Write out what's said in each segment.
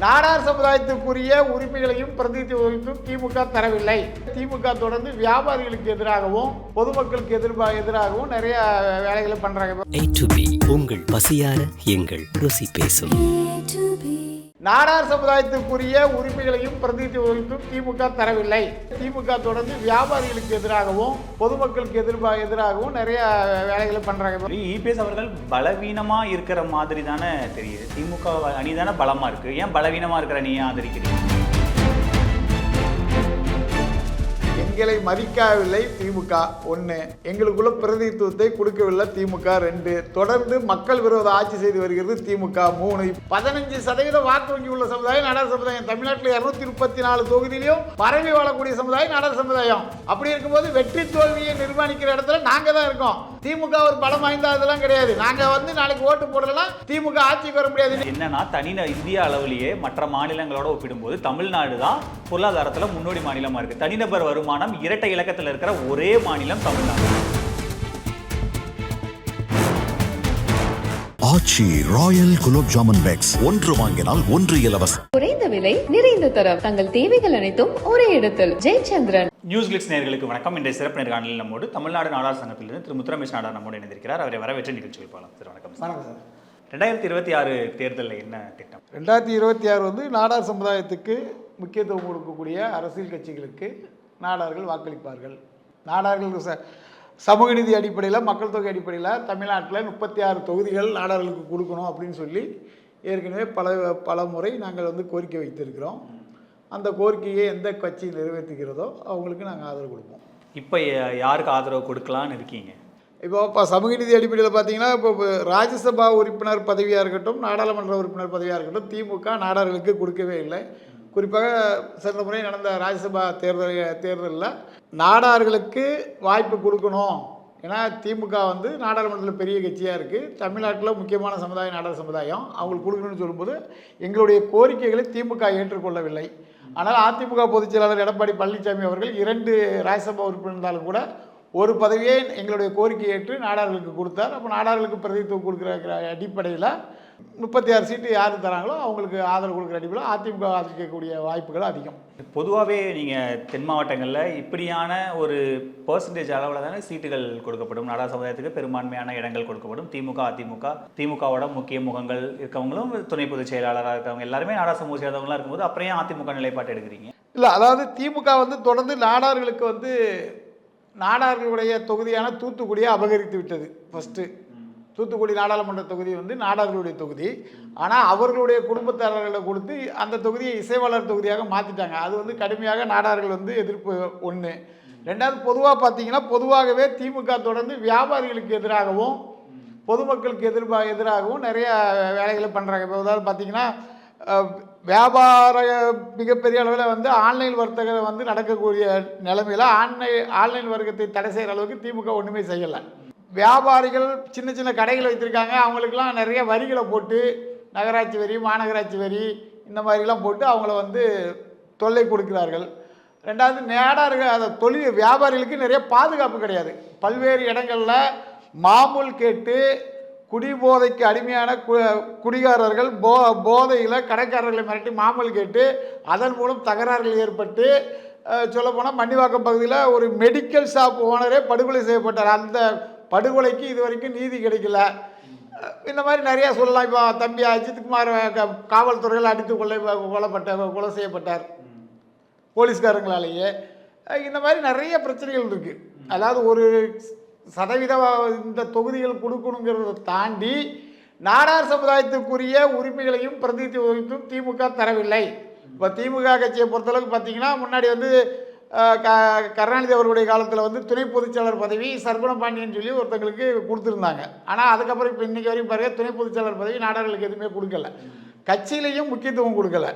நாடார் சமுதாயத்திற்குரிய உரிமைகளையும் பிரதிநிதித்துவம் திமுக தரவில்லை. திமுக தொடர்ந்து வியாபாரிகளுக்கு எதிராகவும் பொதுமக்களுக்கு எதிர்பா எதிராகவும் நிறைய வேலைகளை பண்றாங்க. உங்கள் பசியார எங்கள் ருசி பேசும். நாடார் சமுதாயத்துக்குரிய உரிமைகளையும் பிரதிநிதித்துவம் திமுக தரவில்லை. திமுக தொடர்ந்து வியாபாரிகளுக்கு எதிராகவும் பொதுமக்களுக்கு எதிர்பா எதிராகவும் நிறைய வேலைகளை பண்றாங்க. இபிஎஸ் அவர்கள் பலவீனமா இருக்கிற மாதிரி தானே தெரியுது. திமுக அணி தானே பலமா இருக்கு. ஏன் பலவீனமா இருக்கிற அணியை ஆதரிக்கிறீங்க? எங்களை மதிக்கவில்லை திமுக. ஒன்று எங்களுக்குள்ள பிரதிநிதித்துவத்தை கொடுக்கவில்லை திமுக. ரெண்டு தொடர்ந்து மக்கள் விரோத ஆட்சி செய்து வருகிறது திமுக. மூணு பதினஞ்சு சதவீத வாக்கு வங்கி உள்ள சமுதாயம் நடர் சமுதாயம். தமிழ்நாட்டில் இருநூத்தி முப்பத்தி நாலு தொகுதியிலையும் பரவி வாழக்கூடிய சமுதாயம் நடர் சமுதாயம். அப்படி இருக்கும்போது வெற்றி தோல்வியை நிர்மாணிக்கிற இடத்துல நாங்க தான் இருக்கோம். திமுக ஒரு பலம் வாய்ந்த அதெல்லாம் கிடையாது. நாங்க வந்து நாளைக்கு ஓட்டு போடலாம் திமுக ஆட்சிக்கு வர முடியாது. என்னன்னா தனி இந்திய அளவிலேயே மற்ற மாநிலங்களோட ஒப்பிடும்போது தமிழ்நாடு தான் பொருளாதாரத்தில் முன்னோடி மாநிலமா இருக்கு. தனிநபர் வருமானம் இரட்டை இலக்கத்துல இருக்கிற ஒரே மாநிலம் Tamil Nadu. Aachi royal gulab jamun packs. ஒன்று வாங்கினால் ஒன்று இலவசம். குறைந்த விலை நிறைந்த தரம். தங்கள் தேவைகள் அனைத்தும் ஒரே இடத்தில். ஜெயச்சந்திரன். நியூஸ் கிளிக்ஸ் நேயர்களுக்கு வணக்கம். இன்றைய சிறப்பு நேர்காணலில் நம்மோடு தமிழ்நாடு நாடார் சங்கத்திலிருந்து திரு முத்துரமேஷ் நாடார் நம்மோடு இணைந்திருக்கிறார். அவரை வரவேற்ற நிகழ்ச்சியில் போகலாம். சார் வணக்கம். சார் வணக்கம் சார். ரெண்டாயிரத்தி இருபத்தி ஆறு தேர்தலில் என்ன திட்டம்? ரெண்டாயிரத்தி இருபத்தி ஆறு வந்து நாடார் சமுதாயத்துக்கு முக்கியத்துவம் கொடுக்கக்கூடிய அரசியல் கட்சிகளுக்கு நாடார்கள் வாக்களிப்பார்கள். நாடார்கள் ச சமூக நீதி அடிப்படையில் மக்கள் தொகை அடிப்படையில் தமிழ்நாட்டில் முப்பத்தி ஆறு தொகுதிகள் நாடார்களுக்கு கொடுக்கணும் அப்படின்னு சொல்லி ஏற்கனவே பல பல முறை நாங்கள் வந்து கோரிக்கை வைத்திருக்கிறோம். அந்த கோரிக்கையை எந்த கட்சி நிறைவேற்றுகிறதோ அவங்களுக்கு நாங்கள் ஆதரவு கொடுப்போம். இப்போ யாருக்கு ஆதரவு கொடுக்கலான்னு இருக்கீங்க? இப்போ இப்போ சமூக நீதி அடிப்படையில் பார்த்தீங்கன்னா இப்போ இப்போ ராஜ்யசபா உறுப்பினர் பதவியாக இருக்கட்டும் நாடாளுமன்ற உறுப்பினர் பதவியாக இருக்கட்டும் திமுக நாடார்களுக்கு கொடுக்கவே இல்லை. குறிப்பாக சென்ற முறை நடந்த ராஜ்யசபா தேர்தல் தேர்தலில் நாடார்களுக்கு வாய்ப்பு கொடுக்கணும். ஏன்னா திமுக வந்து நாடாளுமன்றத்தில் பெரிய கட்சியாக இருக்குது தமிழ்நாட்டில் முக்கியமான சமுதாயம் நாடார் சமுதாயம். அவங்களுக்கு கொடுக்கணும்னு சொல்லும்போது எங்களுடைய கோரிக்கைகளை திமுக ஏற்றுக்கொள்ளவில்லை. ஆனால் அதிமுக பொதுச் செயலாளர் எடப்பாடி பழனிசாமி அவர்கள் இரண்டு ராஜ்யசபா உறுப்பினர் இருந்தாலும் கூட ஒரு பதவியை எங்களுடைய கோரிக்கை ஏற்று நாடார்களுக்கு கொடுத்தார். அப்போ நாடார்களுக்கு பிரதித்துவம் கொடுக்குற அடிப்படையில் முப்பத்தி ஆறு சீட்டு யார் தராங்களோ அவங்களுக்கு ஆதரவு கொடுக்குற அடிப்படையில் அதிமுக ஆதரிக்கக்கூடிய வாய்ப்புகள் அதிகம். பொதுவாகவே நீங்கள் தென் மாவட்டங்களில் இப்படியான ஒரு பர்சன்டேஜ் அளவில் தானே சீட்டுகள் கொடுக்கப்படும். நாடா சமுதாயத்துக்கு பெரும்பான்மையான இடங்கள் கொடுக்கப்படும். திமுக அதிமுக திமுகவோட முக்கிய முகங்கள் இருக்கவங்களும் துணை பொதுச் செயலாளராக இருக்கவங்க எல்லாருமே நாடா சமூக சேர்ந்தவங்களா இருக்கும்போது அப்புறம் ஏன் அதிமுக நிலைப்பாட்டு எடுக்கிறீங்க? இல்லை அதாவது திமுக வந்து தொடர்ந்து நாடார்களுக்கு வந்து நாடார்களுடைய தொகுதியான தூத்துக்குடியை அபகரித்து விட்டது ஃபஸ்ட்டு தூத்துக்குடி நாடாளுமன்ற தொகுதி வந்து நாடார்களுடைய தொகுதி. ஆனால் அவர்களுடைய குடும்பத்தாரர்களை கொடுத்து அந்த தொகுதியை இசைவாளர் தொகுதியாக மாற்றிட்டாங்க அது வந்து கடுமையாக நாடார்கள் வந்து எதிர்ப்பு ஒன்று ரெண்டாவது பொதுவாக பார்த்தீங்கன்னா பொதுவாகவே திமுக தொடர்ந்து வியாபாரிகளுக்கு எதிராகவும் பொதுமக்களுக்கு எதிர்பா எதிராகவும் நிறைய வேலைகளை பண்ணுறாங்க இப்போ அதாவது பார்த்தீங்கன்னா வியாபார மிகப்பெரிய அளவில் வந்து ஆன்லைன் வர்த்தகம் வந்து நடக்கக்கூடிய நிலைமையில் ஆன்லைன் ஆன்லைன் வர்க்கத்தை தடை செய்கிற அளவுக்கு திமுக ஒன்றுமே செய்யலை. வியாபாரிகள் சின்ன சின்ன கடைகள் வைத்திருக்காங்க. அவங்களுக்கெல்லாம் நிறைய வரிகளை போட்டு நகராட்சி வரி மாநகராட்சி வரி இந்த மாதிரிலாம் போட்டு அவங்கள வந்து தொல்லை கொடுக்கிறார்கள். ரெண்டாவது நேடார்கள் அந்த தொழில் வியாபாரிகளுக்கு நிறைய பாதுகாப்பு கிடையாது. பல்வேறு இடங்களில் மாமூல் கேட்டு குடிபோதைக்கு அடிமையான கு குடிகாரர்கள் போ போதையில் கடைக்காரர்களை மிரட்டி மாமூல் கேட்டு அதன் மூலம் தகராறுகள் ஏற்பட்டு சொல்லப்போனால் மன்னிவாக்கம் பகுதியில் ஒரு மெடிக்கல் ஷாப் ஓனரே படுகொலை செய்யப்பட்டார். அந்த படுகொலைக்கு இது வரைக்கும் நீதி கிடைக்கல. இந்த மாதிரி நிறையா சொல்லலாம். இப்போ தம்பி அஜித்குமார் க- காவல்துறையில் அடித்து கொலை கொல்லப்பட்ட கொலை செய்யப்பட்டார். போலீஸ்காரங்களாலேயே. இந்த மாதிரி நிறைய பிரச்சனைகள் இருக்குது அதாவது ஒரு சதவீத இந்த தொகுதிகள் கொடுக்கணுங்கிறத தாண்டி நாடார் சமுதாயத்துக்குரிய உரிமைகளையும் பிரதிநிதித்துவத்தையும் திமுக தரவில்லை. இப்போ திமுக கட்சியை பொறுத்தளவுக்கு பார்த்தீங்கன்னா முன்னாடி வந்து க கருணாநிதி அவர்களுடைய காலத்தில் வந்து துணை பொதுச்செயலர் பதவி சர்க்குணம் பாண்டியன் சொல்லி ஒருத்தங்களுக்கு கொடுத்துருந்தாங்க. ஆனால் அதுக்கப்புறம் இப்போ இன்றைக்கி வரைக்கும் பாருங்கள் துணை பொதுச்செயலர் பதவி நாடார்களுக்கு எதுவுமே கொடுக்கல. கட்சியிலையும் முக்கியத்துவம் கொடுக்கல.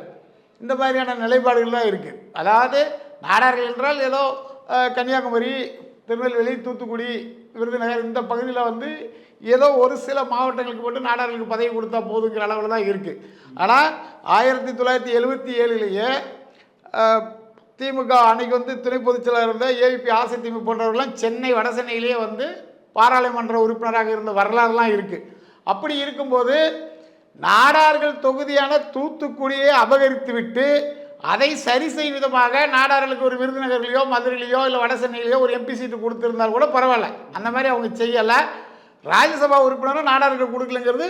இந்த மாதிரியான நிலைப்பாடுகள் தான் இருக்குது அதாவது நாடார்கள் என்றால் ஏதோ கன்னியாகுமரி திருநெல்வேலி தூத்துக்குடி விருதுநகர் இந்த பகுதியில் வந்து ஏதோ ஒரு சில மாவட்டங்களுக்கு மட்டும் நாடார்களுக்கு பதவி கொடுத்தா போதுங்கிற அளவில் தான் இருக்குது ஆனால் ஆயிரத்தி தொள்ளாயிரத்தி எழுபத்தி ஏழுலேயே திமுக அன்னைக்கு வந்து துணை பொதுச் செயலாளர் இருந்த ஏவிபி ஆசை திமுக போன்றவர்கள்லாம் சென்னை வட சென்னையிலேயே வந்து பாராளுமன்ற உறுப்பினராக இருந்த வரலாறுலாம் இருக்குது அப்படி இருக்கும்போது நாடார்கள் தொகுதியான தூத்துக்குடியை அபகரித்து விட்டு அதை சரி செய்யும் விதமாக நாடார்களுக்கு ஒரு விருதுநகர்லையோ மதுரையிலையோ இல்லை வட சென்னையிலையோ ஒரு எம்பி சீட்டு கொடுத்துருந்தால் கூட பரவாயில்ல. அந்த மாதிரி அவங்க செய்யலை. ராஜ்யசபா உறுப்பினரும் நாடார்களுக்கு கொடுக்கலங்கிறது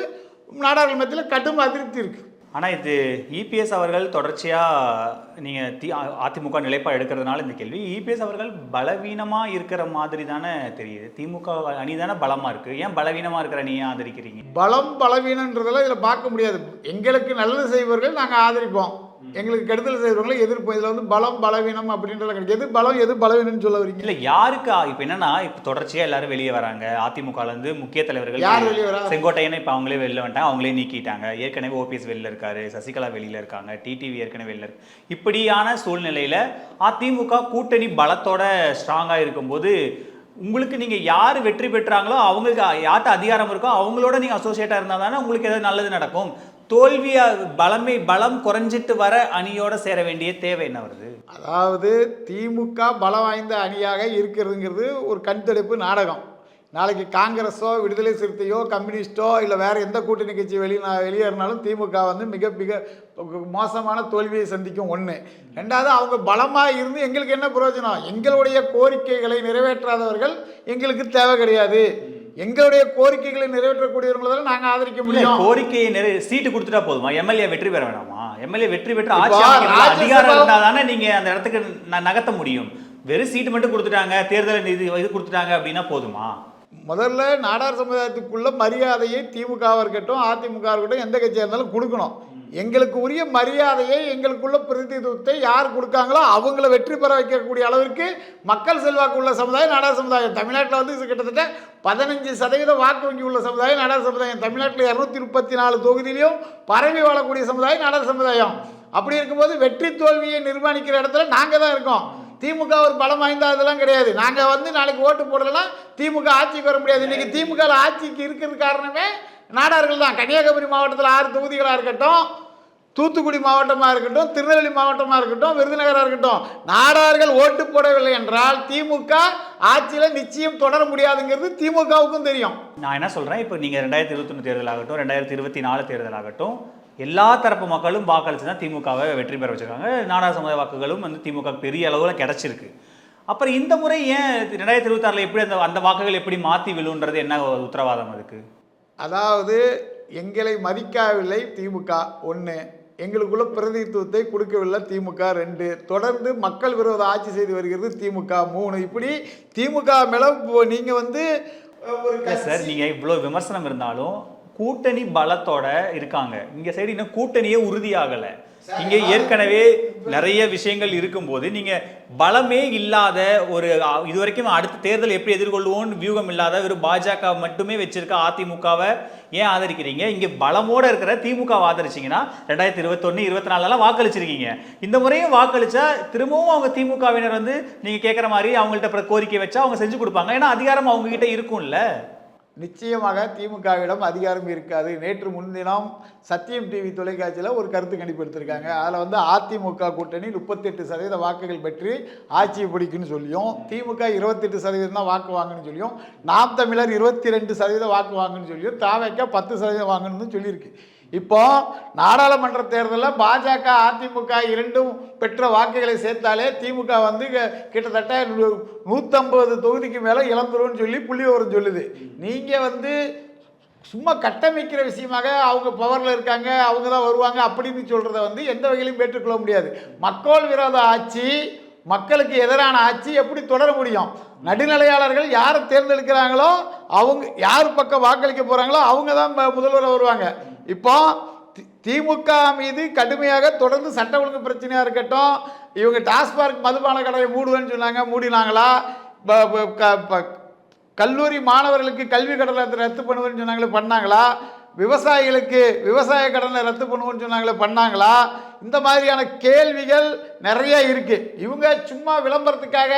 நாடார்கள் மத்தியில் கடும் அதிருப்தி இருக்குது ஆனால் இது இபிஎஸ் அவர்கள் தொடர்ச்சியாக நீங்கள் தி அதிமுக நிலைப்பாடு எடுக்கிறதுனால இந்த கேள்வி. இபிஎஸ் அவர்கள் பலவீனமாக இருக்கிற மாதிரி தானே தெரியுது. திமுக அணி தானே பலமாக இருக்குது ஏன் பலவீனமாக இருக்கிற அணியை ஆதரிக்கிறீங்க? பலம் பலவீனன்றதெல்லாம் இதில் பார்க்க முடியாது. எங்களுக்கு நல்லது செய்வர்கள் நாங்கள் ஆதரிப்போம். எங்களுக்கு கெடுதல் செய்வர்களை எதிர்ப்போம் இதில் வந்து பலம் பலவீனம் அப்படின்றத கிடையாது. எது பலம் எது பலவீனம்னு சொல்ல வரீங்க? இல்லை யாருக்கு இப்போ என்னன்னா இப்போ தொடர்ச்சியாக எல்லாரும் வெளியே வராங்க. அதிமுகல இருந்து முக்கிய தலைவர்கள் யார் வெளியே வரா? செங்கோட்டையனை இப்போ அவங்களே வெளில வந்துட்டாங்க. அவங்களே நீக்கிட்டாங்க. ஏற்கனவே ஓபிஎஸ் வெளில இருக்காரு. சசிகலா வெளியில இருக்காங்க. டிடிவி ஏற்கனவே வெளில இருக்கு. இப்படியான சூழ்நிலையில அதிமுக கூட்டணி பலத்தோட ஸ்ட்ராங்காக இருக்கும்போது உங்களுக்கு நீங்க யார் வெற்றி பெற்றாங்களோ அவங்களுக்கு யார்கிட்ட அதிகாரம் இருக்கோ அவங்களோட நீங்க அசோசியேட்டா இருந்தா தானே உங்களுக்கு ஏதாவது நல்லது நடக்கும். தோல்வியாக பலமை பலம் குறைஞ்சிட்டு வர அணியோட சேர வேண்டிய தேவை என்ன வருது? அதாவது திமுக பலம் வாய்ந்த அணியாக இருக்கிறதுங்கிறது ஒரு கண்துடைப்பு நாடகம். நாளைக்கு காங்கிரஸோ விடுதலை சிறுத்தையோ கம்யூனிஸ்டோ இல்லை வேறு எந்த கூட்டணி கட்சி வெளியே வெளியேறினாலும் திமுக வந்து மிக மிக மோசமான தோல்வியை சந்திக்கும் ஒன்று ரெண்டாவது அவங்க பலமாக இருந்து எங்களுக்கு என்ன பிரயோஜனம்? எங்களுடைய கோரிக்கைகளை நிறைவேற்றாதவர்கள் எங்களுக்கு தேவை கிடையாது. எங்களுடைய கோரிக்கைகளை நிறைவேற்றக்கூடியவர்களை நாங்கள் ஆதரிக்க முடியும். கோரிக்கையை நிறை சீட்டு கொடுத்துட்டா போதுமா? எம்எல்ஏ வெற்றி பெற வேணாமா? எம்எல்ஏ வெற்றி பெற்று ஆட்சி அதிகாரம் இருந்தா தானே நீங்க அந்த இடத்துக்கு நகர்த்த முடியும். வெறும் சீட்டு மட்டும் கொடுத்துட்டாங்க தேர்தல் இது இது கொடுத்துட்டாங்க அப்படின்னா போதுமா? முதல்ல நாடார் சமுதாயத்துக்குள்ள மரியாதையை திமுகவாக இருக்கட்டும் அதிமுக இருக்கட்டும் எந்த கட்சியாக இருந்தாலும் கொடுக்கணும். எங்களுக்கு உரிய மரியாதையை எங்களுக்குள்ள பிரதிநிதித்துவத்தை யார் கொடுக்காங்களோ அவங்கள வெற்றி பெற வைக்கக்கூடிய அளவிற்கு மக்கள் செல்வாக்கு உள்ள சமுதாயம் நாடா சமுதாயம். தமிழ்நாட்டில் வந்து இது கிட்டத்தட்ட பதினஞ்சு சதவீத வாக்கு வங்கி உள்ள சமுதாயம் நாடா சமுதாயம். தமிழ்நாட்டில் இரநூத்தி முப்பத்தி நாலு தொகுதியிலையும் பரவி வாழக்கூடிய சமுதாயம் நாடா சமுதாயம். அப்படி இருக்கும்போது வெற்றி தோல்வியை நிர்மாணிக்கிற இடத்துல நாங்கள் தான் இருக்கோம். திமுக ஒரு பலம் வாய்ந்த கிடையாது. நாங்கள் வந்து நாளைக்கு ஓட்டு போடலைன்னா திமுக ஆட்சிக்கு வர முடியாது. இன்றைக்கி திமுக ஆட்சிக்கு இருக்கிறது காரணமே நாடார்கள் தான். கன்னியாகுமரி மாவட்டத்தில் ஆறு தொகுதிகளாக இருக்கட்டும் தூத்துக்குடி மாவட்டமாக இருக்கட்டும் திருநெல்வேலி மாவட்டமாக இருக்கட்டும் விருதுநகராக இருக்கட்டும். நாடார்கள் ஓட்டு போடவில்லை என்றால் திமுக ஆட்சியில் நிச்சயம் தொடர முடியாதுங்கிறது திமுகவுக்கும் தெரியும். நான் என்ன சொல்கிறேன் இப்போ நீங்கள் ரெண்டாயிரத்தி இருபத்தொன்று தேர்தல் ஆகட்டும் ரெண்டாயிரத்தி இருபத்தி நாலு தேர்தல் ஆகட்டும் எல்லா தரப்பு மக்களும் வாக்களித்து தான் திமுகவை வெற்றி பெற வச்சுருக்காங்க. நாடார் சமுதாய வாக்குகளும் வந்து திமுக பெரிய அளவில் கிடச்சிருக்கு. அப்புறம் இந்த முறை ஏன் ரெண்டாயிரத்தி இருபத்தாறில் எப்படி அந்த அந்த வாக்குகள் எப்படி மாற்றி விழுன்றது என்ன உத்தரவாதம் அதுக்கு? அதாவது எங்களை மதிக்கவில்லை திமுக ஒன்று எங்களுக்குள்ள பிரதிநிதித்துவத்தை கொடுக்கவில்லை திமுக ரெண்டு. தொடர்ந்து மக்கள் விரோத ஆட்சி செய்து வருகிறது திமுக மூணு. இப்படி திமுக மேல இப்போ நீங்க வந்து ஒரு சார் நீங்கள் இவ்வளோ விமர்சனம் இருந்தாலும் கூட்டணி பலத்தோட இருக்காங்க. இங்க சைடு இன்னும் கூட்டணியே உறுதியாகலை. இங்கே ஏற்கனவே நிறைய விஷயங்கள் இருக்கும்போது நீங்கள் பலமே இல்லாத ஒரு இது இதுவரைக்கும் அடுத்த தேர்தல் எப்படி எதிர்கொள்வோம்னு வியூகம் இல்லாத ஒரு பாஜக மட்டுமே வச்சிருக்க அதிமுகவை ஏன் ஆதரிக்கிறீங்க? இங்கே பலமோடு இருக்கிற திமுக ஆதரிச்சீங்கன்னா ரெண்டாயிரத்தி இருபத்தொன்னு இருபத்தி நாலுலாம் வாக்களிச்சிருக்கீங்க. இந்த முறையும் வாக்களிச்சா திரும்பவும் அவங்க திமுகவினர் வந்து நீங்கள் கேட்குற மாதிரி அவங்கள்ட்ட கோரிக்கை வச்சா அவங்க செஞ்சு கொடுப்பாங்க. ஏன்னா அதிகாரம் அவங்க கிட்ட இருக்கும்ல. நிச்சயமாக திமுகவிடம் அதிகாரம் இருக்காது. நேற்று முன்தினம் சத்தியம் டிவி தொலைக்காட்சியில் ஒரு கருத்து கணிப்பு எடுத்திருக்காங்க அதில் வந்து அதிமுக கூட்டணி முப்பத்தெட்டு சதவீத வாக்குகள் பெற்று ஆட்சியை பிடிக்குன்னு சொல்லியும் திமுக இருபத்தெட்டு சதவீதம் தான் வாக்கு வாங்குன்னு சொல்லியும் நாம் தமிழர் இருபத்தி ரெண்டு சதவீத வாக்கு வாங்குன்னு சொல்லியும் தாவைக்க பத்து சதவீதம் வாங்கணும்னு சொல்லியிருக்கு. இப்போ நாடாளுமன்ற தேர்தலில் பாஜக அதிமுக இரண்டும் பெற்ற வாக்குகளை சேர்த்தாலே திமுக வந்து கிட்டத்தட்ட நூற்றம்பது தொகுதிக்கு மேலே இழந்துரும்னு சொல்லி புள்ளி வரும் சொல்லுது. நீங்கள் வந்து சும்மா கட்டமைக்கிற விஷயமாக அவங்க பவரில் இருக்காங்க அவங்க தான் வருவாங்க அப்படின்னு சொல்கிறத வந்து எந்த வகையிலும் ஏற்றுக்கொள்ள முடியாது. மக்கள் விரோத ஆட்சி மக்களுக்கு எதிரான ஆட்சி எப்படி தொடர முடியும்? நடுநிலையாளர்கள் யாரை தேர்ந்தெடுக்கிறாங்களோ அவங்க யார் பக்கம் வாக்களிக்க போகிறாங்களோ அவங்க தான் ம- முதல்வர் வருவாங்க. இப்போ தி- திமுக மீது கடுமையாக தொடர்ந்து சட்ட ஒழுங்கு பிரச்சனையாக இருக்கட்டும் இவங்க டாஸ்மார்க் மதுபான கடையை மூடுவேன்னு சொன்னாங்க மூடினாங்களா? ப- ப- க- ப- கல்லூரி மாணவர்களுக்கு கல்வி கடனை ரத்து பண்ணுவேன்னு சொன்னாங்களே பண்ணாங்களா? விவசாயிகளுக்கு விவசாய கடனை ரத்து பண்ணுவோன்னு சொன்னாங்களே பண்ணாங்களா? இந்த மாதிரியான கேள்விகள் நிறைய இருக்குது இவங்க சும்மா விளம்பரத்துக்காக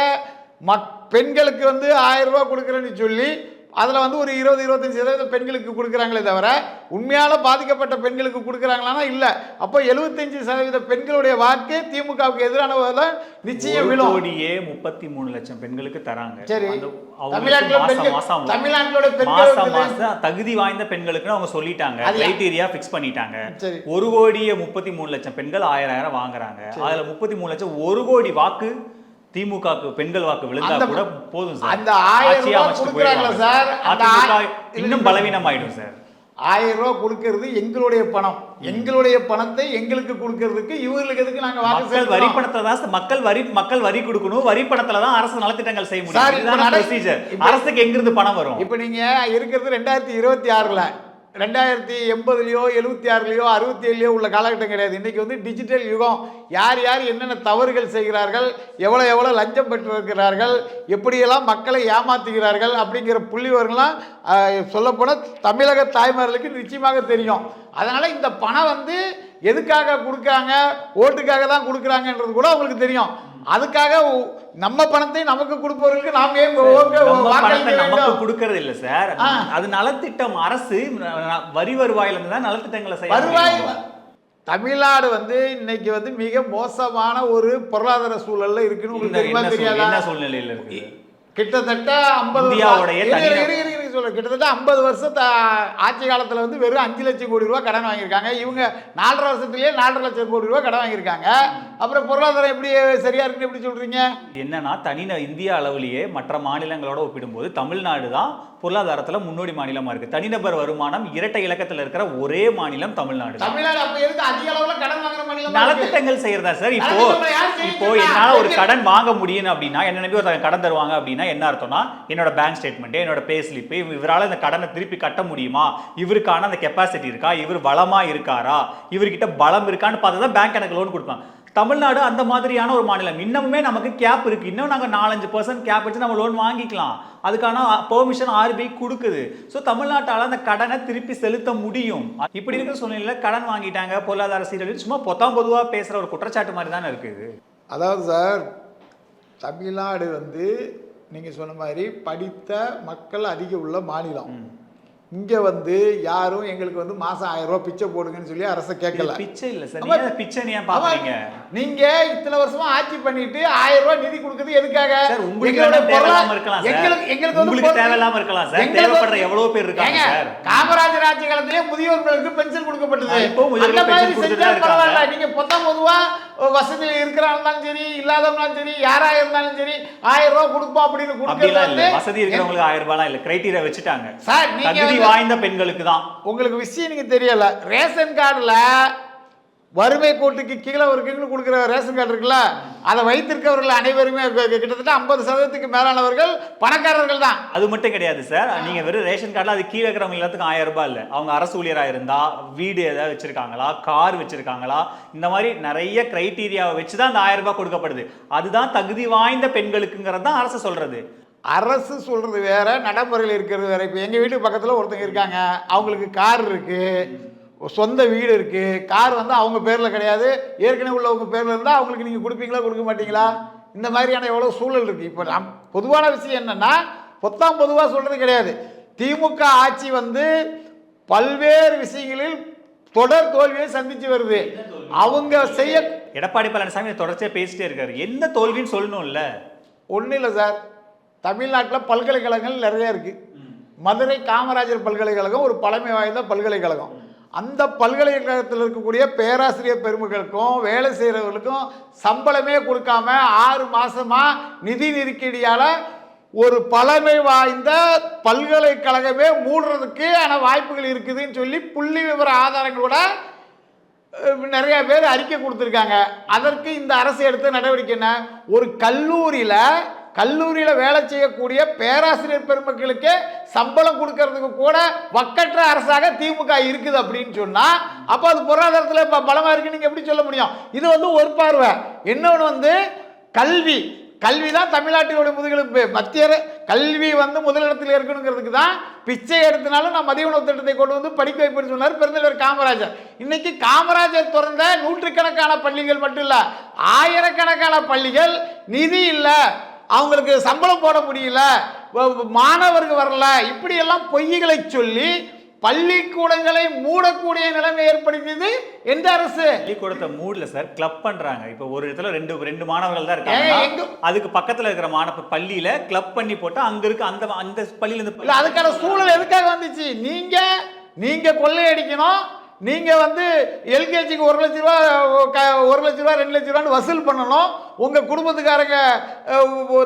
மக் பெண்களுக்கு வந்து ஆயிரம் ரூபா கொடுக்குறேன்னு சொல்லி அதில் வந்து ஒரு இருபது இருபத்தஞ்சி சதவீதம் பெண்களுக்கு கொடுக்குறாங்களே தவிர உண்மையால பாதிக்கப்பட்ட பெண்களுக்கு கொடுக்குறாங்களான்னா இல்லை. அப்போ எழுபத்தஞ்சு சதவீத பெண்களுடைய வாக்கு திமுகவுக்கு எதிரானதில் நிச்சயம் விழும். கோடியே முப்பத்தி மூணு லட்சம் பெண்களுக்கு தராங்க. சரி. தமிழ்நாட்டிலோட பெண்கள் தகுதி வாய்ந்த பெண்களுக்குன்னு அவங்க சொல்லிட்டாங்க. கிரைட்டீரியா ஃபிக்ஸ் பண்ணிட்டாங்க. ஒரு கோடியே முப்பத்தி மூணு லட்சம் பெண்கள் ஆயிரம் ஆயிரம் வாங்குறாங்க. அதுல முப்பத்தி மூணு லட்சம் ஒரு கோடி வாக்கு திமுகக்கு பெண்கள் வாக்கு விழுந்தா கூட போதும் சார். அந்த ஆயிரம் ரூபாய் கொடுக்குறாங்களா சார்? அதிமுக இன்னும் பலவீனமாயிடும் சார். ஆயிரம் ரூபாய் கொடுக்கறது எங்களுடைய பணம். எங்களுடைய பணத்தை எங்களுக்கு கொடுக்கறதுக்கு இவங்களுக்கு எதுக்கு நாங்க வாக்கு மக்கள் வரி பணத்தை தான் மக்கள் வரி மக்கள் வரி கொடுக்கணும். வரி பணத்துல தான் அரசு நலத்திட்டங்கள் செய்ய முடியும். அரசுக்கு எங்கிருந்து பணம் வரும்? இப்போ நீங்க இருக்கிறது ரெண்டாயிரத்தி இருபத்தி ஆறுல. ரெண்டாயிரத்தி எண்பதுலையோ எழுபத்தி ஆறுலையோ அறுபத்தி ஏழுலையோ உள்ள காலகட்டம் கிடையாது. இன்றைக்கி வந்து டிஜிட்டல் யுகம். யார் யார் என்னென்ன தவறுகள் செய்கிறார்கள் எவ்வளோ எவ்வளோ லஞ்சம் பெற்றிருக்கிறார்கள் எப்படியெல்லாம் மக்களை ஏமாத்துகிறார்கள் அப்படிங்கிற புள்ளிவர்கள்லாம் சொல்லப்போனால் தமிழக தாய்மார்களுக்கு நிச்சயமாக தெரியும். அதனால் இந்த பணம் வந்து எதுக்காக கொடுக்குறாங்க ஓட்டுக்காக தான் கொடுக்குறாங்கன்றது கூட அவங்களுக்கு தெரியும். அதுக்காக நம்ம பணத்தை நமக்கு கொடுப்பவர்களுக்கு நாம் ஏன் பணத்தை நமக்கு கொடுக்கறது இல்ல சார். அது நலத்திட்டம். அரசு வரி வருவாயில இருந்து தான் நலத்திட்டங்களை செய்ய வருவாய். தமிழ்நாடு வந்து இன்னைக்கு வந்து மிக மோசமான ஒரு பொருளாதார சூழல்ல இருக்குன்னு உங்களுக்கு தெரியுமா தெரியாதா? சூழ்நிலையில இருக்கு? கிட்டத்தட்ட ஐம்பது சொல்றேன் கிட்டத்தட்ட ஐம்பது வருஷத்த ஆட்சி காலத்துல வந்து வெறும் அஞ்சு லட்சம் கோடி ரூபாய் கடன் வாங்கியிருக்காங்க இவங்க நாலரை வருஷத்துலயே நாலரை லட்சம் கோடி ரூபாய் கடன் வாங்கியிருக்காங்க அப்புறம் பொருளாதாரம் எப்படி சரியா இருக்குன்னு எப்படி சொல்றீங்க என்னன்னா தனி இந்திய அளவிலேயே மற்ற மாநிலங்களோட ஒப்பிடும்போது தமிழ்நாடு தான் பொருளாதாரத்துல முன்னோடி மாநிலமா இருக்கு தனிநபர் வருமானம் இரட்டை இலக்கத்துல இருக்கிற ஒரே மாநிலம் தமிழ்நாடு. தமிழ்நாடு அப்ப எதுக்கு அதிக அளவுல கடன் வாங்குற மாநிலமா? நலத்திட்டங்கள் செய்யறதா சார் இப்போ இப்போ? என்னால ஒரு கடன் வாங்க முடியும் அப்படின்னா என்ன நம்பி ஒருத்தங்க கடன் தருவாங்க அப்படின்னா என்ன அர்த்தம்னா என்னோட பேங்க் ஸ்டேட்மெண்ட் என்னோட பே ஸ்லிப் இவரால் இந்த கடனை திருப்பி கட்ட முடியுமா? இவருக்கான அந்த கெப்பாசிட்டி இருக்கா? இவர் வளமாக இருக்காரா? இவர்கிட்ட பலம் இருக்கான்னு பார்த்து தான் பேங்க் எனக்கு லோன் கொடுப்பாங்க. தமிழ்நாடு அந்த மாதிரியான ஒரு மாநிலம். இன்னமுமே நமக்கு கேப் இருக்குது இன்னும் நாங்கள் நாலஞ்சு பர்சன்ட் கேப் வச்சு நம்ம லோன் வாங்கிக்கலாம். அதுக்கான பெர்மிஷன் ஆர்பிஐ கொடுக்குது. ஸோ தமிழ்நாட்டால் அந்த கடனை திருப்பி செலுத்த முடியும். இப்படி இருக்கிற சூழ்நிலையில் கடன் வாங்கிட்டாங்க பொருளாதார சீரழிவு. சும்மா பொத்தாம் பொதுவாக பேசுகிற ஒரு குற்றச்சாட்டு மாதிரி தானே இருக்குது. அதாவது சார் தமிழ்நாடு வந்து நீங்கள் சொன்ன மாதிரி படித்த மக்கள் அதிகம் உள்ள மாநிலம். இங்கே வந்து யாரும் எங்களுக்கு வந்து மாதம் ஆயிரம் ரூபாய் பிச்சை போடுங்கன்னு சொல்லி அரசை கேட்கல. பிச்சை இல்ல சார். பிச்சை ஏன் பாக்குறீங்க? நீங்க இத்தனை வருஷமா ஆட்சி பண்ணிட்டு ஆயிரம் ரூபாய் நிதி கொடுக்குறது எதுக்காக? உங்களுக்கு தேவையில்லாம இருக்கலாம் எங்களுக்கு உங்களுக்கு தேவையில்லாம இருக்கலாம் சார். தேவைப்படுற எவ்வளவு பேர் இருக்காங்க சார். காமராஜர் ஆட்சி காலத்திலே முதியோர்களுக்கு பென்ஷன் கொடுக்கப்பட்டது. இப்போ. பரவாயில்ல. நீங்க பொத்தாம் பொதுவா வசதியில் இருக்கிறாலும் சரி இல்லாதவங்களும் சரி யாரா இருந்தாலும் சரி ஆயிரம் ரூபாய் கொடுப்போம் அப்படின்னு வந்து வசதி இருக்கிறவங்களுக்கு ஆயிரம் ரூபாய் இல்ல. கிரைட்டீரியா வச்சுட்டாங்க. சார் நீங்க வாய்ந்த பெண்களுக்கு தான் உங்களுக்கு விஷயம் நீங்க தெரியல. ரேஷன் கார்டுல வறுமை கோட்டுக்கு கீழே ஒரு கீழே கொடுக்குற ரேஷன் கார்டு இருக்குல்ல அதை வைத்திருக்கவர்கள் அனைவருமே கிட்டத்தட்ட ஐம்பது சதவீதத்துக்கு மேலானவர்கள் பணக்காரர்கள் தான். அது மட்டும் கிடையாது சார். நீங்க வெறும் ரேஷன் கார்டுல அது கீழே இருக்கிறவங்க எல்லாத்துக்கும் ஆயிரம் ரூபாய் இல்ல. அவங்க அரசு ஊழியரா இருந்தா வீடு ஏதாவது வச்சிருக்காங்களா கார் வச்சிருக்காங்களா இந்த மாதிரி நிறைய கிரைட்டீரியாவை வச்சு தான் அந்த ஆயிரம் ரூபாய் கொடுக்கப்படுது. அதுதான் தகுதி வாய்ந்த பெண்களுக்குங்கிறது தான் அரசு சொல்றது. அரசு சொல்றது வேற நடைமுறையில் இருக்கிறது வேற. இப்போ எங்கள் வீட்டு பக்கத்தில் ஒருத்தங்க இருக்காங்க. அவங்களுக்கு கார் இருக்கு. சொந்த வீடு இருக்கு. கார் வந்து அவங்க பேரில் கிடையாது. ஏற்கனவே உள்ளவங்க பேரில் இருந்தால் அவங்களுக்கு நீங்கள் கொடுப்பீங்களா கொடுக்க மாட்டீங்களா? இந்த மாதிரியான எவ்வளோ சூழல் இருக்குது இப்போ நம் பொதுவான விஷயம் என்னன்னா பொத்தாம் பொதுவாக சொல்கிறது கிடையாது. திமுக ஆட்சி வந்து பல்வேறு விஷயங்களில் தொடர் தோல்வியை சந்திச்சு வருது. அவங்க செய்ய எடப்பாடி பழனிசாமி தொடர்ச்சியா பேசிட்டே இருக்காரு. என்ன தோல்வின்னு சொல்லணும்ல? ஒன்றும் இல்லை சார். தமிழ்நாட்டில் பல்கலைக்கழகங்கள் நிறைய இருக்குது மதுரை காமராஜர் பல்கலைக்கழகம் ஒரு பழமை வாய்ந்த பல்கலைக்கழகம். அந்த பல்கலைக்கழகத்தில் இருக்கக்கூடிய பேராசிரியர் பெருமக்களுக்கும் வேலை செய்கிறவர்களுக்கும் சம்பளமே கொடுக்காம ஆறு மாசமா நிதி நெருக்கடியால் ஒரு பழமை வாய்ந்த பல்கலைக்கழகமே மூடுறதுக்கு ஆன வாய்ப்புகள் இருக்குதுன்னு சொல்லி புள்ளி விவர ஆதாரங்களோட அஹ் நிறைய பேர் அறிக்கை கொடுத்துருக்காங்க. அதற்கு இந்த அரசு எடுத்த நடவடிக்கை என்ன? ஒரு கல்லூரியில் கல்லூரியில் வேலை செய்யக்கூடிய பேராசிரியர் பெருமக்களுக்கு சம்பளம் கொடுக்கறதுக்கு கூட வக்கற்ற அரசாக திமுக இருக்குது அப்படின்னு சொன்னால் அப்போ அது பொருளாதாரத்தில் இப்போ பலமாக இருக்குன்னு நீங்கள் எப்படி சொல்ல முடியும்? இது வந்து ஒரு பார்வை. இன்னொன்று வந்து கல்வி. கல்வி தான் தமிழ்நாட்டினுடைய முதுகெலும்பு. மத்திய கல்வி வந்து முதலிடத்தில் இருக்கணுங்கிறதுக்கு தான் பிச்சை எடுத்தனாலும் நான் மதிய உணவு திட்டத்தை கொண்டு வந்து படிக்க வைப்பேன்னு சொன்னார் பெருந்தலைவர் காமராஜர். இன்னைக்கு காமராஜர் திறந்த நூற்றுக்கணக்கான பள்ளிகள் மட்டும் இல்லை ஆயிரக்கணக்கான பள்ளிகள் நிதி இல்லை. அவங்களுக்கு சம்பளம் போட முடியல. மாணவர்கள் வரல. இப்படியெல்லாம் பொய்களை சொல்லி பள்ளிக்கூடங்களை மூடக்கூடிய நிலைமை ஏற்படுத்தியது எந்த அரசு? பள்ளிக்கூடத்தை மூடல சார் கிளப் பண்றாங்க. இப்போ ஒரு இடத்துல ரெண்டு ரெண்டு மாணவர்கள் தான் இருக்காங்க. அதுக்கு பக்கத்துல இருக்கிற மாணவ பள்ளியில கிளப் பண்ணி போட்டு அங்க இருக்க அந்த அந்த பள்ளியில இருந்து அதுக்கான சூழல் எதுக்காக வந்துச்சு? நீங்க நீங்க கொள்ளையடிக்கணும். நீங்க வந்து எல்கேஜிக்கு ஒரு லட்ச ரூபா க- ஒரு லட்ச ரூபா ரெண்டு லட்ச ரூபான்னு வசூல் பண்ணணும். உங்க குடும்பத்துக்காரங்க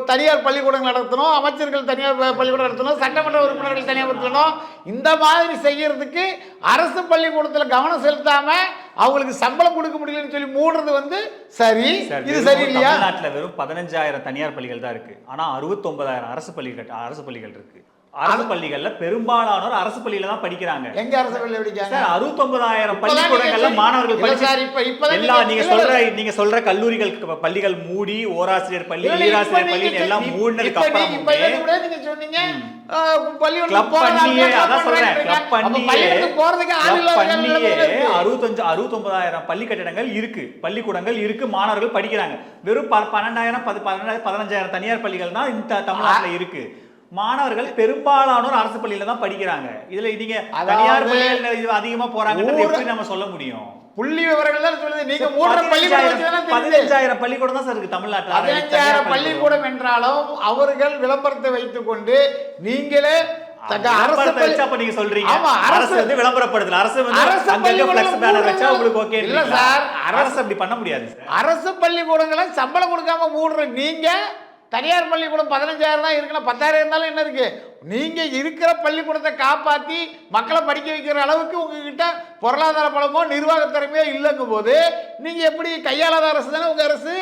தனியார் பள்ளிக்கூடங்கள் நடத்தணும் அமைச்சர்கள் தனியார் பள்ளிக்கூடம் நடத்தணும் சட்டமன்ற உறுப்பினர்கள் தனியார் நடத்தணும். இந்த மாதிரி செய்யறதுக்கு அரசு பள்ளிக்கூடத்தில் கவனம் செலுத்தாம அவங்களுக்கு சம்பளம் கொடுக்க முடியலன்னு சொல்லி மூடுறது வந்து சரி. இது சரி இல்லையா? தமிழ்நாட்டுல வெறும் பதினஞ்சாயிரம் தனியார் பள்ளிகள் தான் இருக்கு. ஆனா அறுபத்தொன்பதாயிரம் அரசு பள்ளிகள் அரசு பள்ளிகள் இருக்கு. அரசு பள்ளிகள்ல பெரும்பாலானோர் அரசு பள்ளியில தான் படிக்கிறாங்க. எங்க அரசு பள்ளி படிக்காங்க சார் அறுபத்தொன்பதாயிரம் பள்ளிக்கூடங்கள்ல மாணவர்கள் படிச்சு எல்லா நீங்க- சொல்ற. நீங்க சொல்ற கல்லூரிகள் பள்ளிகள் மூடி ஓராசிரியர் பள்ளி ஈராசிரியர் பள்ளி எல்லாம் மூடினதுக்கு அப்புறமே நீங்க சொன்னீங்க பள்ளி கட்டிடங்கள் இருக்கு. பள்ளிக்கூடங்கள் இருக்கு மாணவர்கள் படிக்கிறாங்க. வெறும் பன்னெண்டாயிரம் பதினஞ்சாயிரம் தனியார் பள்ளிகள் தான் இந்த தமிழ்நாட்டுல இருக்கு. மாணவர்கள் பெரும்பாலானோர் அரசு பள்ளியில தான் படிக்கிறாங்க. இதுல நீங்க தனியார் பள்ளிகள் இது அதிகமா போறாங்கன்றது எப்படி நம்ம சொல்ல முடியும்? புள்ளி விவரங்கள் சொல்லுது. நீங்க மூடுற பள்ளிக்கூடம். பதினஞ்சாயிரம் பள்ளிக்கூடம் தான் சார் இருக்கு தமிழ்நாட்டுல. பதினஞ்சாயிரம் பள்ளிக்கூடம். என்றாலும் அவர்கள் விளம்பரத்தை வைத்துக் கொண்டு நீங்களே அரசு பள்ளிக்கூடங்களை சம்பளம் கொடுக்காம மூடுற நீங்க தனியார் பள்ளிக்கூடம் பதினஞ்சாயிரம் தான் இருக்குன்னா பத்தாயிரம் இருந்தாலும் என்ன இருக்கு? நீங்க இருக்கிற பள்ளிக்கூடத்தை காப்பாத்தி மக்களை படிக்க வைக்கிற அளவுக்கு உங்ககிட்ட பொருளாதார பலமோ நிர்வாக திறமையோ இல்லைங்கும் போது நீங்க எப்படி கையாளாத அரசு தானே உங்க அரசு?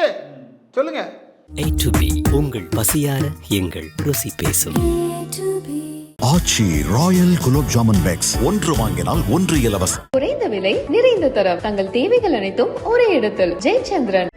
சொல்லுங்க. A to B உங்கள் பசியார எங்கள் ருசி பேசும். ஆச்சி ராயல் குலோப் ஜாமுன் பேக்ஸ் ஒன்று வாங்கினால் ஒன்று இலவசம். குறைந்த விலை நிறைந்த தரம். தங்கள் தேவைகள் அனைத்தும் ஒரே இடத்தில். ஜெயச்சந்திரன்.